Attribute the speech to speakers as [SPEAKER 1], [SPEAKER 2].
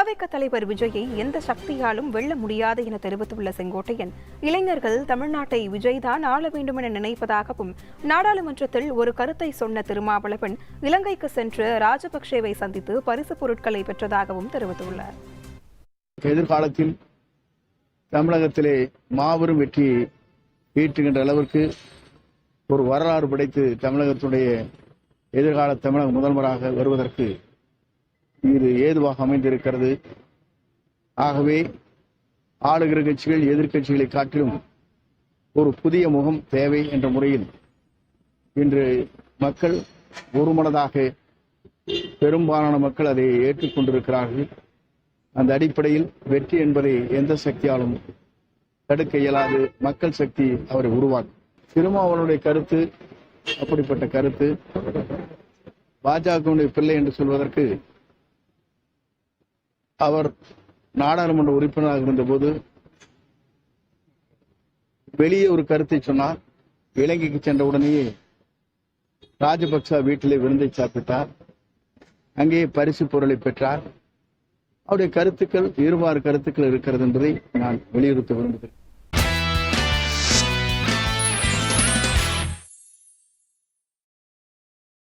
[SPEAKER 1] தாவேக தலைவர் விஜயை எந்த சக்தியாலும் வெல்ல முடியாது என தெரிவித்துள்ள செங்கோட்டையன் இளைஞர்கள் தமிழ்நாட்டை விஜய் தான் ஆள வேண்டும் என நினைப்பதாகவும் நாடாளுமன்றத்தில் ஒரு கருத்தை சொன்ன திருமாவளவன் இலங்கைக்கு சென்று ராஜபக்சேவை சந்தித்து பரிசு பொருட்களை பெற்றதாகவும் தெரிவித்துள்ளார்
[SPEAKER 2] எதிர்காலத்தில் தமிழகத்திலே மாபெரும் வெற்றி ஈட்டுகின்ற அளவிற்கு ஒரு வரலாறு படைத்து தமிழகத்துடைய எதிர்கால தமிழக முதல்வராக வருவதற்கு இது ஏதுவாக அமைந்திருக்கிறது ஆகவே ஆளுகிற கட்சிகள் எதிர்கட்சிகளை காட்டிலும் ஒரு புதிய முகம் தேவை என்ற முறையில் இன்று மக்கள் ஒருமனதாக பெரும்பாலான மக்கள் அதை ஏற்றுக்கொண்டிருக்கிறார்கள் அந்த அடிப்படையில் வெற்றி என்பதை எந்த சக்தியாலும் தடுக்க இயலாது மக்கள் சக்தி அவரை உருவாக்கும் திருமாவளனுடைய கருத்து அப்படிப்பட்ட கருத்து பாஜகவுடைய பிள்ளை என்று சொல்வதற்கு அவர் நாடாளுமன்ற உறுப்பினராக இருந்தபோது வெளியே ஒரு கருத்தை சொன்னார் இலங்கைக்கு சென்ற உடனேயே ராஜபக்சா வீட்டிலே விருந்தை சாப்பிட்டார் அங்கே பரிசு பொருளை பெற்றார் அவருடைய கருத்துக்கள் இருவாறு கருத்துக்கள் இருக்கிறது என்பதை நான் வலியுறுத்த விரும்புகிறேன்